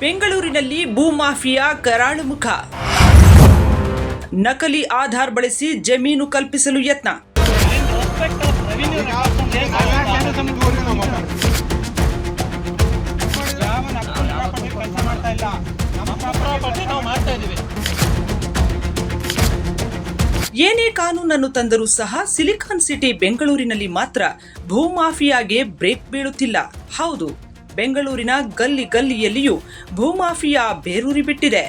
ಬೆಂಗಳೂರಿನಲ್ಲಿ ಭೂಮಾಫಿಯಾ ಕರಾಳುಮುಖ ನಕಲಿ ಆಧಾರ್ ಬಳಸಿ ಜಮೀನು ಕಲ್ಪಿಸಲು ಯತ್ನ. ಏನೇ ಕಾನೂನನ್ನು ತಂದರೂ ಸಹ ಸಿಲಿಕಾನ್ ಸಿಟಿ ಬೆಂಗಳೂರಿನಲ್ಲಿ ಮಾತ್ರ ಭೂಮಾಫಿಯಾಗೆ ಬ್ರೇಕ್ ಬೀಳುತ್ತಿಲ್ಲ. ಹೌದು. ಬೆಂಗಳೂರಿನ ಗಲ್ಲಿ ಗಲ್ಲಿಯಲ್ಲಿಯೂ ಭೂಮಾಫಿಯಾ ಬೇರೂರಿ ಬಿಟ್ಟಿದೆ.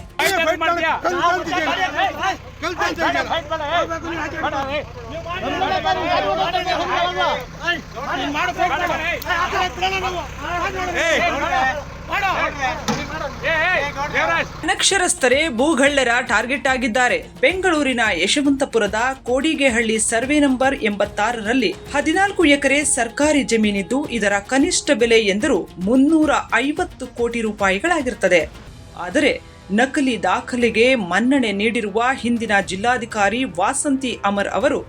ಅನಕ್ಷರಸ್ಥರೇ ಭೂಗಳ್ಳರ ಟಾರ್ಗೆಟ್ ಆಗಿದ್ದಾರೆ. ಬೆಂಗಳೂರಿನ ಯಶವಂತಪುರದ ಕೋಡಿಗೆಹಳ್ಳಿ ಸರ್ವೆ ನಂಬರ್ ಎಂಬತ್ತಾರರಲ್ಲಿ ಹದಿನಾಲ್ಕು ಎಕರೆ ಸರ್ಕಾರಿ ಜಮೀನಿದ್ದು ಇದರ ಕನಿಷ್ಠ ಬೆಲೆ ಎಂದರೂ ಮುನ್ನೂರ ಐವತ್ತು ಕೋಟಿ ರೂಪಾಯಿಗಳಾಗಿರುತ್ತದೆ. ಆದರೆ ನಕಲಿ ದಾಖಲೆಗೆ ಮನ್ನಣೆ ನೀಡಿರುವ ಹಿಂದಿನ ಜಿಲ್ಲಾಧಿಕಾರಿ ವಾಸಂತಿ ಅಮರ್ ಅವರು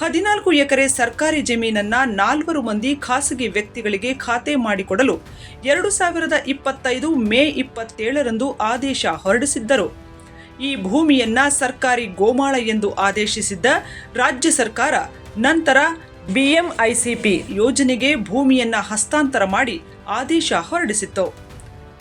ಹದಿನಾಲ್ಕು ಎಕರೆ ಸರ್ಕಾರಿ ಜಮೀನನ್ನ ನಾಲ್ವರು ಮಂದಿ ಖಾಸಗಿ ವ್ಯಕ್ತಿಗಳಿಗೆ ಖಾತೆ ಮಾಡಿಕೊಡಲು ಎರಡು ಸಾವಿರದ ಇಪ್ಪತ್ತೈದು ಮೇ ಇಪ್ಪತ್ತೇಳರಂದು ಆದೇಶ ಹೊರಡಿಸಿದ್ದರು. ಈ ಭೂಮಿಯನ್ನ ಸರ್ಕಾರಿ ಗೋಮಾಳ ಎಂದು ಆದೇಶಿಸಿದ್ದ ರಾಜ್ಯ ಸರ್ಕಾರ ನಂತರ ಬಿಎಂಐಸಿಪಿ ಯೋಜನೆಗೆ ಭೂಮಿಯನ್ನ ಹಸ್ತಾಂತರ ಮಾಡಿ ಆದೇಶ ಹೊರಡಿಸಿತ್ತು.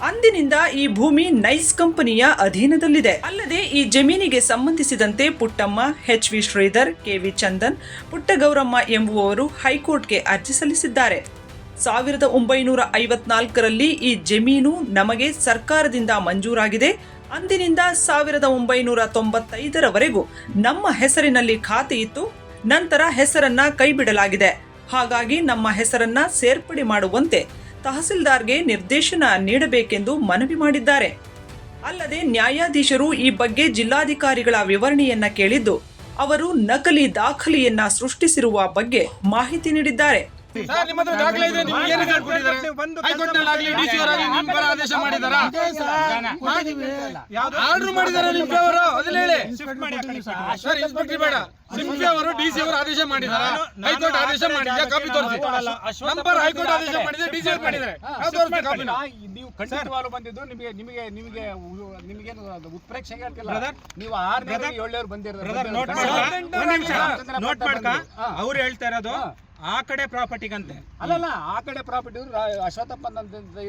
ಅಂದಿನಿಂದ ಈ ಭೂಮಿ ನೈಸ್ ಕಂಪನಿಯ ಅಧೀನದಲ್ಲಿದೆ. ಅಲ್ಲದೆ ಈ ಜಮೀನಿಗೆ ಸಂಬಂಧಿಸಿದಂತೆ Puttamma H V Shridhar, K V Chandan, Puttagowramma ಎಂಬುವವರು ಹೈಕೋರ್ಟ್ಗೆ ಅರ್ಜಿ ಸಲ್ಲಿಸಿದ್ದಾರೆ. ಸಾವಿರದ ಒಂಬೈನೂರ ಐವತ್ನಾಲ್ಕರಲ್ಲಿ ಈ ಜಮೀನು ನಮಗೆ ಸರ್ಕಾರದಿಂದ ಮಂಜೂರಾಗಿದೆ. ಅಂದಿನಿಂದ ಸಾವಿರದ ಒಂಬೈನೂರ ತೊಂಬತ್ತೈದರವರೆಗೂ ನಮ್ಮ ಹೆಸರಿನಲ್ಲಿ ಖಾತೆ ಇತ್ತು. ನಂತರ ಹೆಸರನ್ನ ಕೈಬಿಡಲಾಗಿದೆ. ಹಾಗಾಗಿ ನಮ್ಮ ಹೆಸರನ್ನ ಸೇರ್ಪಡೆ ಮಾಡುವಂತೆ ತಹಸೀಲ್ದಾರ್ಗೆ ನಿರ್ದೇಶನ ನೀಡಬೇಕೆಂದು ಮನವಿ ಮಾಡಿದ್ದಾರೆ. ಅಲ್ಲದೆ ನ್ಯಾಯಾಧೀಶರು ಈ ಬಗ್ಗೆ ಜಿಲ್ಲಾಧಿಕಾರಿಗಳ ವಿವರಣೆಯನ್ನ ಕೇಳಿದ್ದು ಅವರು ನಕಲಿ ದಾಖಲೆಯನ್ನ ಸೃಷ್ಟಿಸಿರುವ ಬಗ್ಗೆ ಮಾಹಿತಿ ನೀಡಿದ್ದಾರೆ. ಆರ್ಡರ್ ಮಾಡಿದಾರೆ ಸರ್ ಇನ್ಸ್ಪೆಕ್ಟರ್ ಬೇಡ. ನಿಮ್ಗೆ ಅವರು ಡಿ ಸಿ ಅವರು ಆದೇಶ ಮಾಡಿದ್ದಾರೆ. ಹೈಕೋರ್ಟ್ ಆದೇಶ ಕಾಪಿ ತೋರಿಸಿ. ನಂಬರ್ ಹೈಕೋರ್ಟ್ ಆದೇಶ ಮಾಡಿದ್ರೆ ಡಿಸಿ ಅವರು ಮಾಡಿದ್ದಾರೆ. ನಾವು ತೋರಿಸ್ತೀವಿ ಕಾಪಿನ. ನೀವು ಖಂಡಿತವಾಗ್ಲೂ ಬಂದಿದ್ದು ನಿಮಗೆ ನಿಮಗೆ ನಿಮಗೆ ಅಂತಿಲ್ಲ ನೀವು ಆರನೇ ಏಳನೇವ್ರು ಬಂದಿರೋದು. ನೋಟ್ ಬಂದಿರೋದು. ಒಂದ್ ನಿಮಿಷ. ನೋಟ್ ಮಾತಾಡ್ತಾ ಮಾಡ್ಕ. ಹಾ. ಅವ್ರು ಹೇಳ್ತಾ ಇರೋದು. ಆ ಕಡೆ ಪ್ರಾಪರ್ಟಿಗಂತೆ ಅಲ್ಲಲ್ಲ ಆ ಕಡೆ ಪ್ರಾಪರ್ಟಿ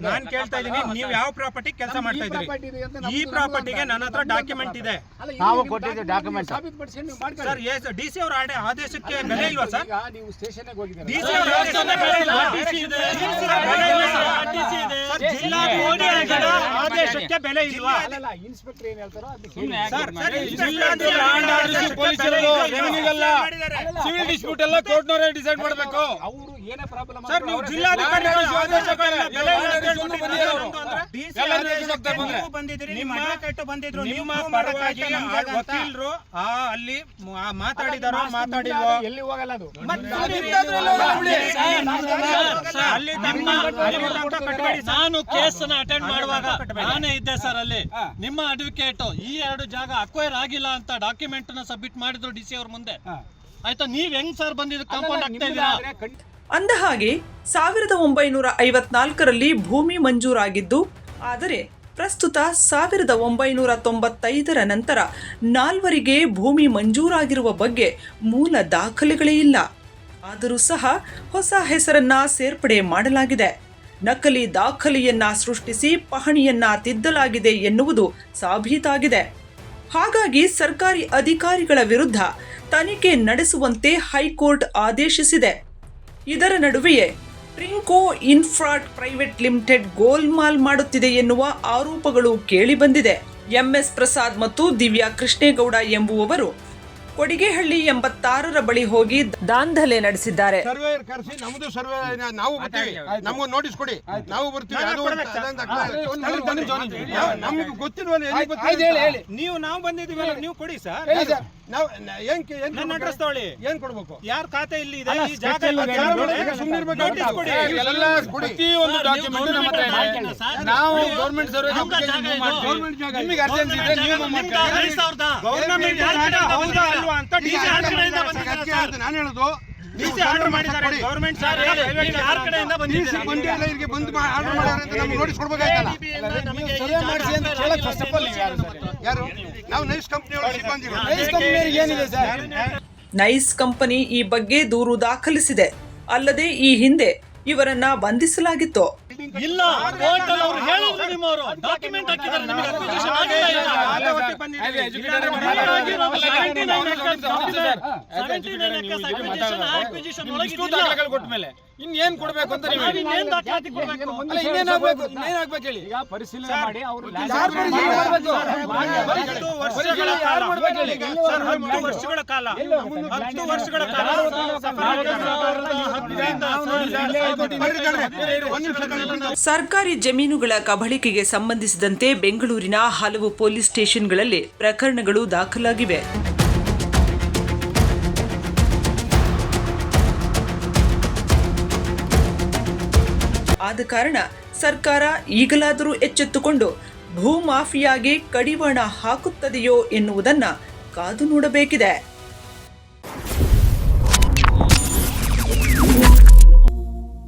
ನಾನ್ ಕೇಳ್ತಾ ಇದೀನಿ ನೀವು ಯಾವ ಪ್ರಾಪರ್ಟಿ ಕೆಲಸ ಮಾಡ್ತಾ ಇದ್ದೀರಿ? ಈ ಪ್ರಾಪರ್ಟಿಗೆ ನನ್ನ ಹತ್ರ ಡಾಕ್ಯುಮೆಂಟ್ ಇದೆ. ನಾವು document sir S D C ಅವರ ಆದೇಶಕ್ಕೆ ಬೆಲೆ ಇಲ್ವಾ ಸರ್? ಈಗ ನೀವು ಸ್ಟೇಷನ್ಗೆ ಹೋಗಿದ್ದೀರಾ? ಡಿ ಸಿ ಅವರ ಆದೇಶಕ್ಕೆ ಬೆಲೆ ಇಲ್ವಾ? ಬೆಲೆ ಇಲ್ಲ ಸರ್. ಸರ್, ಜಿಲ್ಲಾ ಕೋಡಿಗಳ ಆದೇಶಕ್ಕೆ ಬೆಲೆ ಇಲ್ವಾ? ಅಲ್ಲಲ್ಲ ಇನ್ಸ್ಪೆಕ್ಟರ್ ಏನ್ ಹೇಳ್ತಾರೋ ಸರ್ ಪೊಲೀಸರು ರೆವಿನ್ಯೂಗೆಲ್ಲ ಸಿವಿಲ್ ಡಿಸ್ಪ್ಯೂಟ್ ಎಲ್ಲ ಕೋರ್ಟ್ನವರೇ ಡಿಸೈಡ್ ಮಾಡಬೇಕು. ಅವರು ಏನೇ ಪ್ರಾಬ್ಲಮ್ ಸರ್ ನೀವು ಜಿಲ್ಲಾಧಿಕಾರಿಗಳ ಬೆಲೆ ಬಂದಿದ್ದಾರೆ. ನಿಮ್ಮ ಬಂದಿದ್ರು ನಿಮ್ಮ ಪರವಾಗಿ ವಕೀಲರು ಆ ಅಲ್ಲಿ ಮಾತಾಡಿದಾರೋ ಮಾತಾಡಿಲ್ವೋ? ಎಲ್ಲಿ ಹೋಗಲ್ಲ ಅದು. ಅಲ್ಲಿ ನಿಮ್ಮ ನಾನು ಕೇಸನ್ನ ಅಟೆಂಡ್ ಮಾಡುವಾಗ. ನಾನೇ ಇದ್ದೆ ಸರ್ ಅಲ್ಲಿ. ನಿಮ್ಮ ಅಡ್ವೊಕೇಟ್ ಈ ಎರಡು ಜಾಗ ಅಕ್ವೈರ್ ಆಗಿಲ್ಲ ಅಂತ ಡಾಕ್ಯುಮೆಂಟ್ನ ಸಬ್ಮಿಟ್ ಮಾಡಿದ್ರು ಸಿ ಅವ್ರ ಮುಂದೆ. ಆಯ್ತಾ ನೀವ್ ಹೆಂಗ್ ಸರ್ ಬಂದಿದ್ ಕಾಂಪೌಂಡ್ ಆಗ್ತಾ ಇದೀರಾ ಅಂದಹಾಗೆ ಸಾವಿರದ ಒಂಬೈನೂರ ಐವತ್ನಾಲ್ಕರಲ್ಲಿ ಭೂಮಿ ಮಂಜೂರಾಗಿದ್ದು ಆದರೆ ಪ್ರಸ್ತುತ ಸಾವಿರದ ಒಂಬೈನೂರ ತೊಂಬತ್ತೈದರ ನಂತರ ನಾಲ್ವರಿಗೆ ಭೂಮಿ ಮಂಜೂರಾಗಿರುವ ಬಗ್ಗೆ ಮೂಲ ದಾಖಲೆಗಳೇ ಇಲ್ಲ. ಆದರೂ ಸಹ ಹೊಸ ಹೆಸರನ್ನ ಸೇರ್ಪಡೆ ಮಾಡಲಾಗಿದೆ. ನಕಲಿ ದಾಖಲೆಯನ್ನ ಸೃಷ್ಟಿಸಿ ಪಹಣಿಯನ್ನ ತಿದ್ದಲಾಗಿದೆ ಎನ್ನುವುದು ಸಾಬೀತಾಗಿದೆ. ಹಾಗಾಗಿ ಸರ್ಕಾರಿ ಅಧಿಕಾರಿಗಳ ವಿರುದ್ಧ ತನಿಖೆ ನಡೆಸುವಂತೆ ಹೈಕೋರ್ಟ್ ಆದೇಶಿಸಿದೆ. ಇದರ ನಡುವೆಯೇ ಟ್ರಿಂಕೋ ಇನ್ಫ್ರಾಟ್ ಪ್ರೈವೇಟ್ ಲಿಮಿಟೆಡ್ ಗೋಲ್ಮಾಲ್ ಮಾಡುತ್ತಿದೆ ಎನ್ನುವ ಆರೋಪಗಳು ಕೇಳಿಬಂದಿದೆ. ಎಂಎಸ್ ಪ್ರಸಾದ್ ಮತ್ತು ದಿವ್ಯಾ ಕೃಷ್ಣೇಗೌಡ ಎಂಬುವವರು ಕೊಡಿಗೆಹಳ್ಳಿ ಎಂಬತ್ತಾರರ ಬಳಿ ಹೋಗಿ ದಾಂಧಲೆ ನಡೆಸಿದ್ದಾರೆ. ಸರ್ವೇಯರ್ ಕರೆಸಿ ನಮ್ದು ಸರ್ವೆ ನಾವು ಬರ್ತೀವಿ. ನಮಗೂ ನೋಟಿಸ್ ಕೊಡಿ. ನಾವು ಬರ್ತೀವಿ. ಅದು ಒಂದು- ಅದೊಂದು ಅಗ್ಲ- ಒಂದು ನಿಮಿಷ, ಒಂದು ನಿಮಿಷ. ನಾವು- ನಮ್ಗೆ ಗೊತ್ತಿಲ್ವಲ್ಲ ಎಲ್ಲಿ ಬರ್ತೀವಿ ನೀವು ನಾವು ಬಂದಿದ್ದೀವಿ ನೀವು ಕೊಡಿ ಸರ್. ಹೇಳಿ ಸರ್. ನಾವು ಏನ್ ಏನ್ ನನ್ನ ಕೊಡ್ಬೇಕು? ಅಡ್ರೆಸ್ ತಗೊಳ್ಳಿ. ಏನ್ ಕೊಡ್ಬೇಕು? ಯಾರ ಖಾತೆ ಇಲ್ಲಿ ಇದೆ? ಈ ಜಾಗ ಇಲ್ಲ. ಇರ್ಬೇಕು. ನೋಟಿಸ್ ಕೊಡಿ. ಎಲ್ಲ ಡಾಕ್ಯುಮೆಂಟ್ ನಮ್ಮ ಹತ್ರ ಇದೆ. ನಾವು ಗೌರ್ಮೆಂಟ್ ಸರ್ವೆ ಅಪ್ಲಿಕೇಶನ್ ಗವರ್ನಮೆಂಟ್ ಜಾಗ ಇದು. ನಿಮಗೆ ಅರ್ಜೆನ್ಸಿ ಇದೆ ನೀವು ಜಾಗ ಹೌದಾ ಅಲ್ವಾ ಅಂತ ಬಂದಿದೆ ನಾನು ಹೇಳೋದು ಡಿಸಿ ಆರ್ಡರ್ ಮಾಡಿದ್ದಾರೆ ಗವರ್ಮೆಂಟ್ ಸರ್ ಯಾರ ಕಡೆಯಿಂದ ಬಂದಿದ್ದೀರಾ? ಬಂದಿಲ್ಲ ಬಂದು ಆರ್ಡರ್ ಮಾಡ್ಯಾರ ಅಂತ ನಮ್ಗೆ ನೋಟಿಸ್ ಕೊಡ್ಬೇಕಾಯ್ತಲ್ಲ. ನಮಗೆ ಮಾಡಿಸಿ ಅಂತ ಫಸ್ಟ್ ಆಫ್ ಆಲ್ ನೀವು ಯಾರು ಸರ್? ಯಾರು ನಾವು ನೈಸ್ ಕಂಪ್ನಿ ಸಿಬ್ಬಂದಿಗಳು ರೈಸ್ ಕಂಪ್ನಿಯವ್ರಿಗೆ ಏನಿದೆ ಸರ್ ನೈಸ್ ಕಂಪನಿ ಈ ಬಗ್ಗೆ ದೂರು ದಾಖಲಿಸಿದೆ ಅಲ್ಲದೆ ಈ ಹಿಂದೆ ಇವರನ್ನ ಬಂಧಿಸಲಾಗಿತ್ತು ಇಲ್ಲ ಕೋರ್ಟಲ್ಲಿ ಅವ್ರು ಹೇಳಿದ್ರು ನಿಮ್ಮವರು ಡಾಕ್ಯುಮೆಂಟ್ ಹಾಕಿದ್ದಾರೆ ನಿಮಗೆ ಅಕ್ವಿಸಿಷನ್ ಆಗಿಲ್ಲ ಈಗ. ಇಷ್ಟು ದಾಖಲೆಗಳು ಕೊಟ್ಟ ಮೇಲೆ ಇನ್ನೇನ್ ಕೊಡ್ಬೇಕು ಅಂತ ನೀವು ಹೇಳಿ. ಅಲ್ಲ ಇನ್ನೇನ್ ಆಗ್ಬೇಕು ಇನ್ನೇನ್ ಆಗ್ಬೇಕು ಹೇಳಿ ಈಗ ಪರಿಶೀಲನೆ ಮಾಡಿ ಅವರು ಯಾರ್ ಪರಿಶೀಲನೆ ಮಾಡ್ಬೇಕು? ಹತ್ತು ವರ್ಷಗಳ ಕಾಲ ಸರ್ ಹತ್ತು ವರ್ಷಗಳ ಕಾಲ ಹತ್ತು ವರ್ಷಗಳ ಕಾಲ. ಸರ್ಕಾರಿ ಜಮೀನುಗಳ ಕಬಳಿಕೆಗೆ ಸಂಬಂಧಿಸಿದಂತೆ ಬೆಂಗಳೂರಿನ ಹಲವು ಪೊಲೀಸ್ ಸ್ಟೇಷನ್ಗಳಲ್ಲಿ ಪ್ರಕರಣಗಳು ದಾಖಲಾಗಿವೆ ಆದ ಕಾರಣ ಸರ್ಕಾರ ಈಗಲಾದರೂ ಎಚ್ಚೆತ್ತುಕೊಂಡು ಭೂಮಾಫಿಯಾಗೆ ಕಡಿವಾಣ ಹಾಕುತ್ತದೆಯೋ ಎನ್ನುವುದನ್ನು ಕಾದು ನೋಡಬೇಕಿದೆ.